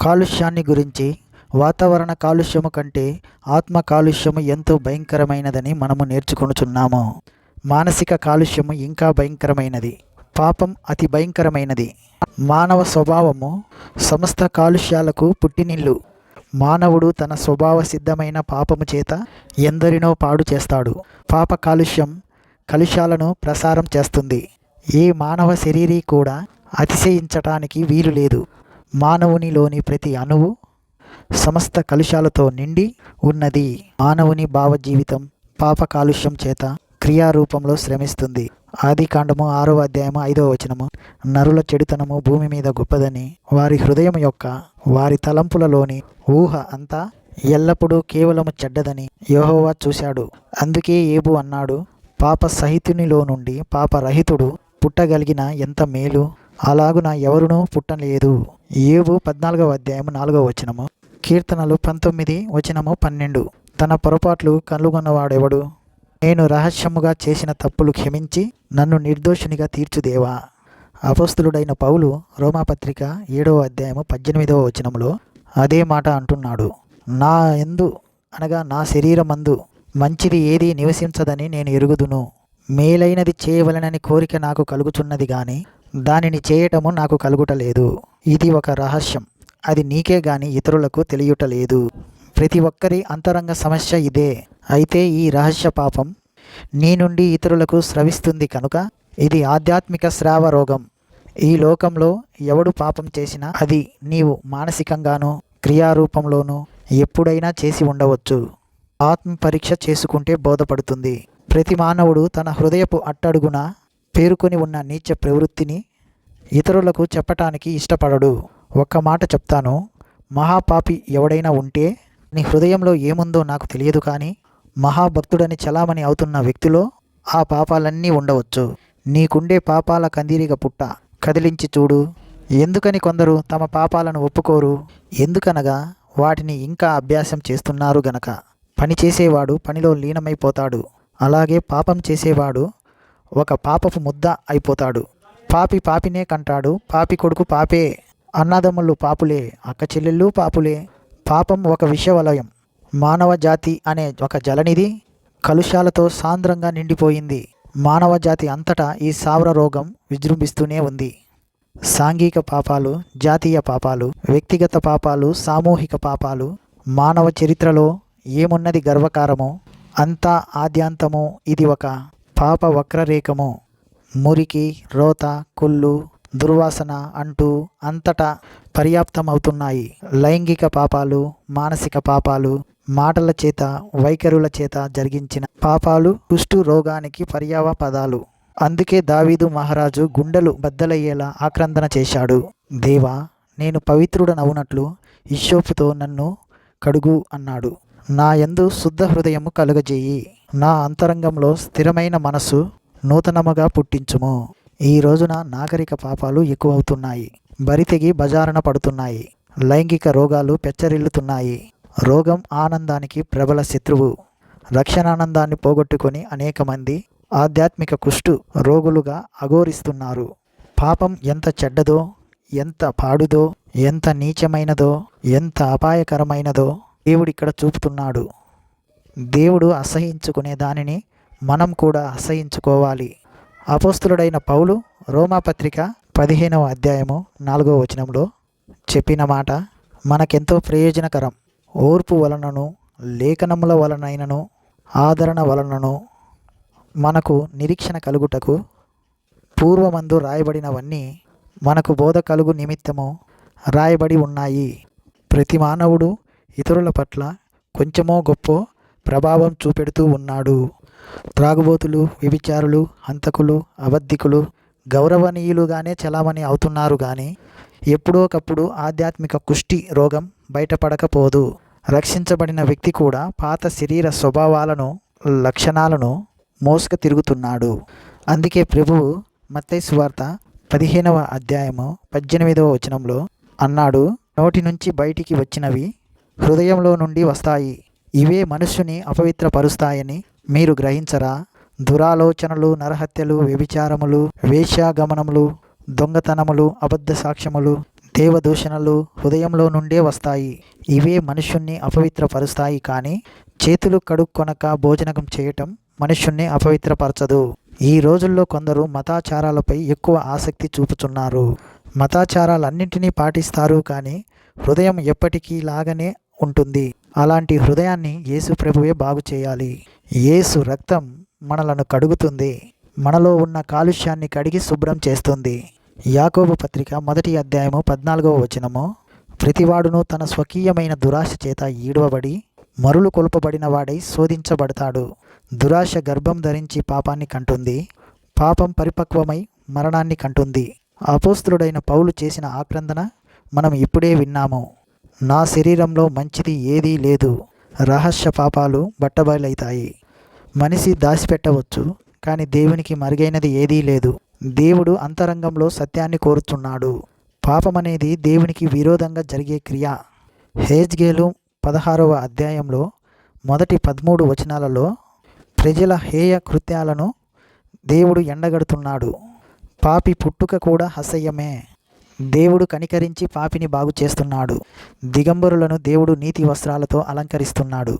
కాలుష్యాన్ని గురించి వాతావరణ కాలుష్యము కంటే ఆత్మ కాలుష్యము ఎంతో భయంకరమైనదని మనము నేర్చుకొనుచున్నాము. మానసిక కాలుష్యము ఇంకా భయంకరమైనది. పాపం అతి భయంకరమైనది. మానవ స్వభావము సమస్త కాలుష్యాలకు పుట్టినిల్లు. మానవుడు తన స్వభావ సిద్ధమైన పాపము చేత ఎందరినో పాడు చేస్తాడు. పాప కాలుష్యం కలుషాలను ప్రసారం చేస్తుంది. ఏ మానవ శరీరీ కూడా అతిశయించటానికి వీలు లేదు. మానవునిలోని ప్రతి అణువు సమస్త కలుషాలతో నిండి ఉన్నది. మానవుని భావజీవితం పాప కాలుష్యం చేత క్రియారూపంలో శ్రమిస్తుంది. ఆది కాండము ఆరో అధ్యాయము ఐదవ వచనము. నరుల చెడుతనము భూమి మీద గొప్పదని వారి హృదయం యొక్క వారి తలంపులలోని ఊహ అంతా ఎల్లప్పుడూ కేవలము చెడ్డదని యహోవా చూశాడు. అందుకే ఏబు అన్నాడు పాప సహితునిలో నుండి పాపరహితుడు పుట్టగలిగిన ఎంత మేలు! అలాగున ఎవరునూ పుట్టలేదు. ఏవు పద్నాలుగవ అధ్యాయము నాలుగవ వచనము. కీర్తనలు పంతొమ్మిది వచనము పన్నెండు. తన పొరపాట్లు కనుగొన్నవాడెవడు? నేను రహస్యముగా చేసిన తప్పులు క్షమించి నన్ను నిర్దోషునిగా తీర్చుదేవా? అపస్తులుడైన పౌలు రోమాపత్రిక ఏడవ అధ్యాయము పద్దెనిమిదవ వచనములో అదే మాట అంటున్నాడు. నా ఎందు అనగా నా శరీరమందు మంచిది ఏది నివసించదని నేను ఎరుగుదును. మేలైనది చేయవలనని కోరిక నాకు కలుగుచున్నది కానీ దానిని చేయటము నాకు కలుగుటలేదు ఇది ఒక రహస్యం. అది నీకే గాని ఇతరులకు తెలియటలేదు ప్రతి ఒక్కరి అంతరంగ సమస్య ఇదే. అయితే ఈ రహస్య పాపం నీ నుండి ఇతరులకు స్రవిస్తుంది కనుక ఇది ఆధ్యాత్మిక స్రావ రోగం. ఈ లోకంలో ఎవడు పాపం చేసినా అది నీవు మానసికంగానూ క్రియారూపంలోనూ ఎప్పుడైనా చేసి ఉండవచ్చు. ఆత్మ పరీక్ష చేసుకుంటే బోధపడుతుంది. ప్రతి మానవుడు తన హృదయపు అట్టడుగున పేరుకొని ఉన్న నీచ ప్రవృత్తిని ఇతరులకు చెప్పటానికి ఇష్టపడడు. ఒక్క మాట చెప్తాను మహాపాపి ఎవడైనా ఉంటే నీ హృదయంలో ఏముందో నాకు తెలియదు కానీ మహాభక్తుడని చలామణి అవుతున్న వ్యక్తిలో ఆ పాపాలన్నీ ఉండవచ్చు. నీకుండే పాపాల కందిరిగ పుట్ట కదిలించి చూడు. ఎందుకని కొందరు తమ పాపాలను ఒప్పుకోరు? ఎందుకనగా వాటిని ఇంకా అభ్యాసం చేస్తున్నారు గనక. పని చేసేవాడు పనిలో లీనమైపోతాడు. అలాగే పాపం చేసేవాడు ఒక పాపపు ముద్ద అయిపోతాడు. పాపి పాపినే కంటాడు. పాపి కొడుకు పాపే. అన్నదమ్ములు పాపులే. అక్క చెల్లెళ్ళు పాపులే. పాపం ఒక విషవలయం. మానవ జాతి అనే ఒక జలనిధి కలుషాలతో సాంద్రంగా నిండిపోయింది. మానవ జాతి అంతటా ఈ సావర రోగం విజృంభిస్తూనే ఉంది. సాంఘిక పాపాలు జాతీయ పాపాలు వ్యక్తిగత పాపాలు సామూహిక పాపాలు మానవ చరిత్రలో ఏమున్నది గర్వకారమో అంతా ఆద్యాంతము ఇది ఒక పాప వక్రరేఖము మురికి రోత కుళ్ళు దుర్వాసన అంటూ అంతటా పర్యాప్తమవుతున్నాయి. లైంగిక పాపాలు మానసిక పాపాలు మాటల చేత వైఖరుల చేత జరిగించిన పాపాలు కుష్టు రోగానికి పర్యావ పదాలు అందుకే దావీదు మహారాజు గుండెలు బద్దలయ్యేలా ఆక్రందన చేశాడు. దేవా నేను పవిత్రుడనవునట్లు ఇషోపుతో నన్ను కడుగు అన్నాడు. నా యందు శుద్ధ హృదయము కలుగజేయి. నా అంతరంగంలో స్థిరమైన మనసు నూతనముగా పుట్టించుము. ఈ రోజున నాగరిక పాపాలు ఎక్కువవుతున్నాయి. బరితెగి బజారన పడుతున్నాయి. లైంగిక రోగాలు పెచ్చరిల్లుతున్నాయి. రోగం ఆనందానికి ప్రబల శత్రువు. రక్షణానందాన్ని పోగొట్టుకొని అనేక మంది ఆధ్యాత్మిక కుష్టు రోగులుగా అఘోరిస్తున్నారు. పాపం ఎంత చెడ్డదో ఎంత పాడుదో ఎంత నీచమైనదో ఎంత అపాయకరమైనదో దేవుడిక్కడ చూపుతున్నాడు. దేవుడు అసహించుకునే దానిని మనం కూడా అసహించుకోవాలి. అపోస్తులుడైన పౌలు రోమాపత్రిక పదిహేనవ అధ్యాయము నాలుగవ వచనంలో చెప్పిన మాట మనకెంతో ప్రయోజనకరం. ఓర్పు వలనను లేఖనముల వలనైనను ఆదరణ వలనను మనకు నిరీక్షణ కలుగుటకు పూర్వమందు రాయబడినవన్నీ మనకు బోధ కలుగు నిమిత్తము రాయబడి ఉన్నాయి. ప్రతి మానవుడు ఇతరుల పట్ల కొంచెమో గొప్ప ప్రభావం చూపెడుతూ ఉన్నాడు. త్రాగుబోతులు వ్యభిచారులు హంతకులు అబద్ధికులు గౌరవనీయులుగానే చలామణి అవుతున్నారు కానీ ఎప్పుడో ఒకప్పుడు ఆధ్యాత్మిక కుష్టి రోగం బయటపడకపోదు. రక్షించబడిన వ్యక్తి కూడా పాత శరీర స్వభావాలను లక్షణాలను మోసుక తిరుగుతున్నాడు. అందుకే ప్రభువు మత్తైసు వార్త పదిహేనవ అధ్యాయము పద్దెనిమిదవ వచనంలో అన్నాడు నోటి నుంచి బయటికి వచ్చినవి హృదయంలో నుండి వస్తాయి. ఇవే మనుషుని అపవిత్రపరుస్తాయని మీరు గ్రహించరా? దురాలోచనలు నరహత్యలు వ్యభిచారములు వేశ్యాగమనములు దొంగతనములు అబద్ధ సాక్ష్యములు దేవదూషణలు హృదయంలో నుండే వస్తాయి. ఇవే మనుష్యుణ్ణి అపవిత్రపరుస్తాయి కానీ చేతులు కడుక్కొనక భోజనం చేయటం మనుష్యుణ్ణి అపవిత్రపరచదు. ఈ రోజుల్లో కొందరు మతాచారాలపై ఎక్కువ ఆసక్తి చూపుతున్నారు మతాచారాలన్నింటినీ పాటిస్తారు కానీ హృదయం ఎప్పటికీ లాగానే ఉంటుంది. అలాంటి హృదయాన్ని యేసు ప్రభువే బాగు చేయాలి. యేసు రక్తం మనలను కడుగుతుంది. మనలో ఉన్న కాలుష్యాన్ని కడిగి శుభ్రం చేస్తుంది. యాకోబు పత్రిక మొదటి అధ్యాయము పద్నాలుగవ వచనము. ప్రతివాడును తన స్వకీయమైన దురాశ చేత ఈడవబడి మరులు కొల్పబడిన వాడై శోధించబడతాడు. దురాశ గర్భం ధరించి పాపాన్ని కంటుంది. పాపం పరిపక్వమై మరణాన్ని కంటుంది. అపోస్తులుడైన పౌలు చేసిన ఆక్రందన మనం ఇప్పుడే విన్నాము. నా శరీరంలో మంచిది ఏదీ లేదు. రహస్య పాపాలు బట్టబయలవుతాయి మనిషి దాచిపెట్టవచ్చు కానీ దేవునికి మరుగైనది ఏదీ లేదు. దేవుడు అంతరంగంలో సత్యాన్ని కోరుతున్నాడు పాపమనేది దేవునికి విరోధంగా జరిగే క్రియ. హేజ్గేలు పదహారవ అధ్యాయంలో మొదటి పదమూడు వచనాలలో ప్రజల హేయ కృత్యాలను దేవుడు ఎండగడుతున్నాడు. పాపి పుట్టుక కూడా అసహ్యమే. దేవుడు కనికరించి పాపిని బాగు చేస్తున్నాడు. దిగంబరులను దేవుడు నీతి వస్త్రాలతో అలంకరిస్తున్నాడు.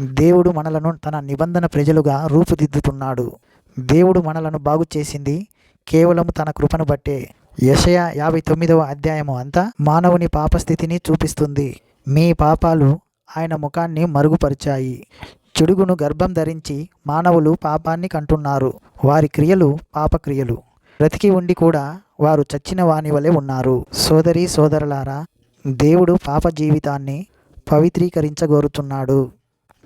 దేవుడు మనలను తన నిబంధన ప్రజలుగా రూపుదిద్దుతున్నాడు. దేవుడు మనలను బాగు చేసింది కేవలం తన కృపను బట్టే. యషయ యాభై తొమ్మిదవ అధ్యాయము అంతా మానవుని పాపస్థితిని చూపిస్తుంది. మీ పాపాలు ఆయన ముఖాన్ని మరుగుపరిచాయి. చెడుగును గర్భం ధరించి మానవులు పాపాన్ని కంటున్నారు. వారి క్రియలు పాపక్రియలు. బ్రతికి ఉండి కూడా వారు చచ్చిన వాని వలె ఉన్నారు. సోదరి సోదరులారా దేవుడు పాప జీవితాన్ని పవిత్రీకరించగోరుతున్నాడు.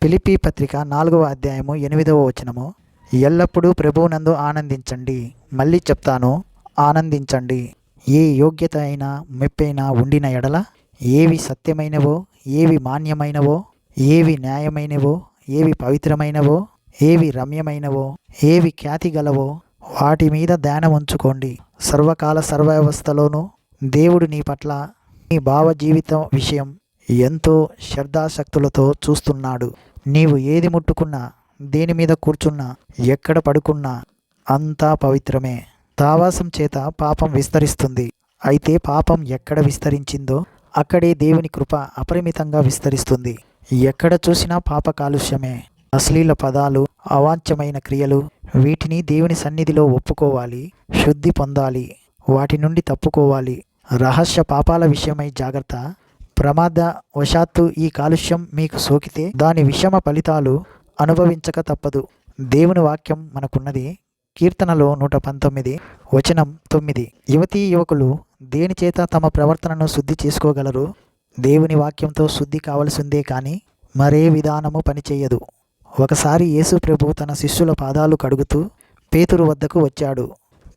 పిలిపి పత్రిక నాలుగవ అధ్యాయము ఎనిమిదవ వచనము. ఎల్లప్పుడూ ప్రభువునందు ఆనందించండి. మళ్ళీ చెప్తాను ఆనందించండి. ఏ యోగ్యత అయినా మెప్పైనా ఉండిన ఎడల ఏవి సత్యమైనవో ఏవి మాన్యమైనవో ఏవి న్యాయమైనవో ఏవి పవిత్రమైనవో ఏవి రమ్యమైనవో ఏవి ఖ్యాతి గలవో వాటి మీద ధ్యానం ఉంచుకోండి. సర్వకాల సర్వావస్థలోనూ దేవుడు నీ పట్ల నీ భావ జీవితం విషయం ఎంతో శ్రద్ధాశక్తులతో చూస్తున్నాడు. నీవు ఏది ముట్టుకున్నా దేని మీద కూర్చున్నా ఎక్కడ పడుకున్నా అంతా పవిత్రమే. తావాసం చేత పాపం విస్తరిస్తుంది. అయితే పాపం ఎక్కడ విస్తరించిందో అక్కడే దేవుని కృప అపరిమితంగా విస్తరిస్తుంది. ఎక్కడ చూసినా పాప కాలుష్యమే. అశ్లీల పదాలు అవాంఛమైన క్రియలు వీటిని దేవుని సన్నిధిలో ఒప్పుకోవాలి శుద్ధి పొందాలి వాటి నుండి తప్పుకోవాలి. రహస్య పాపాల విషయమై జాగ్రత్త. ప్రమాద వశాత్తు ఈ కాలుష్యం మీకు సోకితే దాని విషమ ఫలితాలు అనుభవించక తప్పదు. దేవుని వాక్యం మనకున్నది కీర్తనలో నూట పంతొమ్మిది వచనం తొమ్మిది. యువతీ యువకులు దేని చేత తమ ప్రవర్తనను శుద్ధి చేసుకోగలరు? దేవుని వాక్యంతో శుద్ధి కావలసిందే కానీ మరే విధానము పనిచేయదు. ఒకసారి యేసు ప్రభు తన శిష్యుల పాదాలు కడుగుతూ పేతురు వద్దకు వచ్చాడు.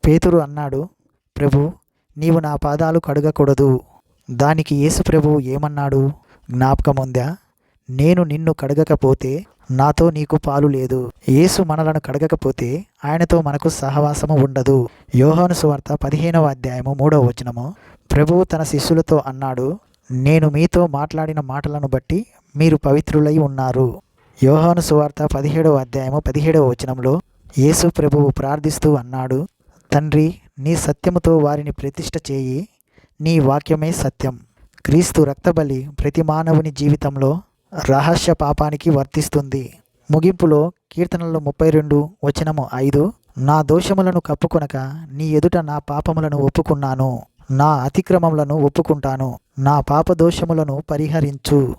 పేతురు అన్నాడు ప్రభు నీవు నా పాదాలు కడగకూడదు. దానికి యేసు ప్రభువు ఏమన్నాడు? జ్ఞాపకముందా? నేను నిన్ను కడగకపోతే నాతో నీకు పాలు లేదు. యేసు మనలను కడగకపోతే ఆయనతో మనకు సహవాసము ఉండదు. యోహాను సువార్త పదిహేనవ అధ్యాయము మూడవ వచనము. ప్రభువు తన శిష్యులతో అన్నాడు నేను మీతో మాట్లాడిన మాటలను బట్టి మీరు పవిత్రులై ఉన్నారు. యోహాను సువార్త పదిహేడవ అధ్యాయము పదిహేడవ వచనంలో యేసు ప్రభువు ప్రార్థిస్తూ అన్నాడు తండ్రి నీ సత్యముతో వారిని ప్రతిష్ఠ చేయి. నీ వాక్యమే సత్యం. క్రీస్తు రక్తబలి ప్రతి మానవుని జీవితంలో రహస్య పాపానికి వర్తిస్తుంది. ముగింపులో కీర్తనలో ముప్పై రెండు వచనము ఐదు నా దోషములను కప్పుకొనక నీ ఎదుట నా పాపములను ఒప్పుకున్నాను. నా అతిక్రమములను ఒప్పుకుంటాను. నా పాప దోషములను పరిహరించు.